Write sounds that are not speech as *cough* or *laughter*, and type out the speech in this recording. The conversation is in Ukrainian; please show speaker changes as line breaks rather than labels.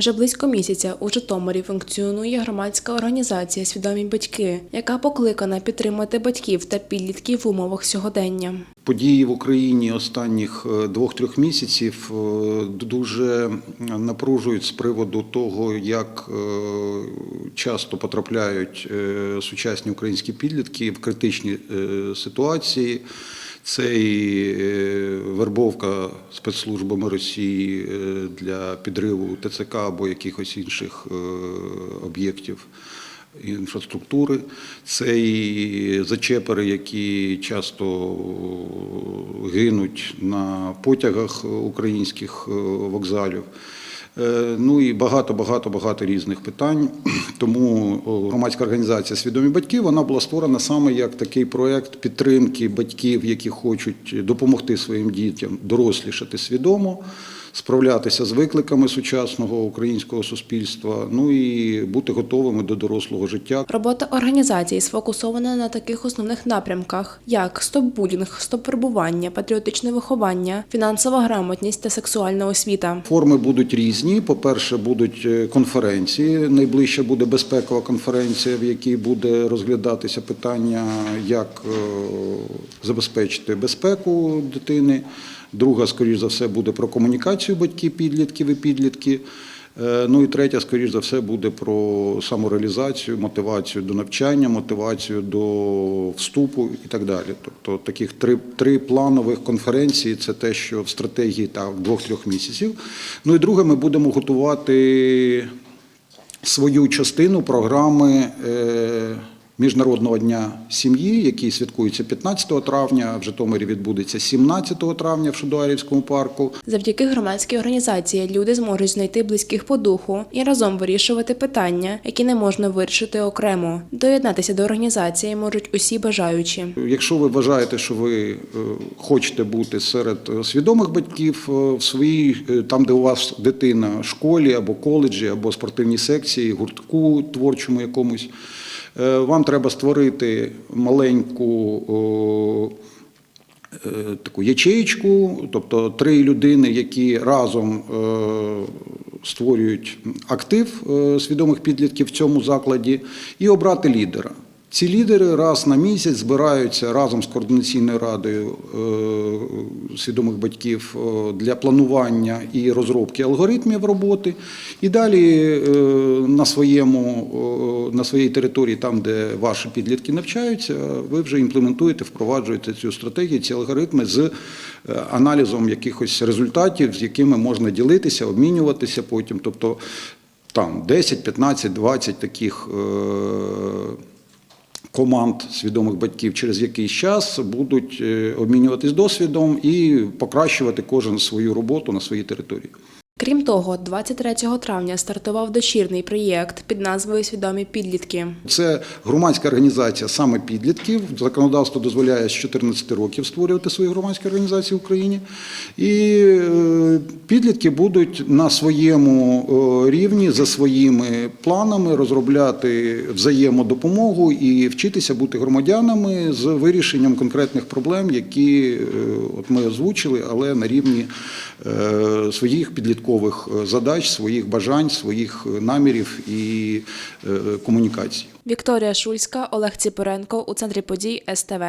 Вже близько місяця у Житомирі функціонує громадська організація Свідомі батьки, яка покликана підтримати батьків та підлітків в умовах сьогодення.
Події в Україні останніх е, двох-трьох місяців е, дуже напружують з приводу того, як е, часто потрапляють сучасні українські підлітки в критичні ситуації. Це і е, вербовка спецслужбами Росії е, для підриву ТЦК або якихось інших е, об'єктів інфраструктури, це і зачепери, які часто гинуть на потягах українських вокзалів. Е, Ну і багато, багато, багато різних питань. *clears throat* Тому громадська організація Свідомі батьки вона була створена саме як такий проект підтримки батьків, які хочуть допомогти своїм дітям дорослішати свідомо, справлятися з викликами сучасного українського суспільства, ну і бути готовими до дорослого життя.
Робота організації сфокусована на таких основних напрямках, як стоп-булінг, стоп-вербування, патріотичне виховання, фінансова грамотність та сексуальна освіта.
Форми будуть різні. По-перше, будуть е, конференції. Найближча буде безпекова конференція, в якій буде розглядатися питання, як е, забезпечити безпеку дитини. Друга, скоріш за все, буде про комунікацію батьків, підлітків і підлітки. Е, Ну і третя, скоріш за все, буде про самореалізацію, мотивацію до навчання, мотивацію до вступу і так далі. Тобто таких три, три планових конференції це те, що в стратегії так, двох-трьох місяців. Ну і друге, ми будемо готувати свою частину програми е, Міжнародного дня сім'ї, який святкується 15 травня, в Житомирі відбудеться 17 травня в Шудуарівському парку.
Завдяки громадській організації люди зможуть знайти близьких по духу і разом вирішувати питання, які не можна вирішити окремо. Доєднатися до організації можуть усі бажаючі.
Якщо ви вважаєте, що ви е, хочете бути серед е, свідомих батьків е, в своїй, там, де у вас дитина, школі або коледжі, або спортивній секції, гуртку творчому якомусь, вам треба створити маленьку. е, Таку ячеєчку, тобто три людини, які разом е, створюють актив е, свідомих підлітків в цьому закладі, і обрати лідера. Ці лідери раз на місяць збираються разом з координаційною радою свідомих батьків е, для планування і розробки алгоритмів роботи. І далі е, на, своєму, е, на своїй території, там, де ваші підлітки навчаються, ви вже імплементуєте, впроваджуєте цю стратегію, ці алгоритми з аналізом якихось результатів, з якими можна ділитися, обмінюватися потім. Тобто там 10, 15, 20 таких. Команд свідомих батьків через якийсь час будуть е, обмінюватись досвідом і покращувати кожен свою роботу на своїй території.
Крім того, 23 травня стартував дочірний проєкт під назвою Свідомі підлітки.
Це громадська організація саме підлітків. Законодавство дозволяє з 14 років створювати свої громадські організації в Україні. І е, підлітки будуть на своєму е, рівні за своїми планами розробляти взаємодопомогу і вчитися бути громадянами з вирішенням конкретних проблем, які е, от ми озвучили, але на рівні своїх підліткових е, задач, своїх бажань, своїх е, намірів і е, комунікацій.
Вікторія Шульська, Олег Ціпоренко у центрі подій СТВ.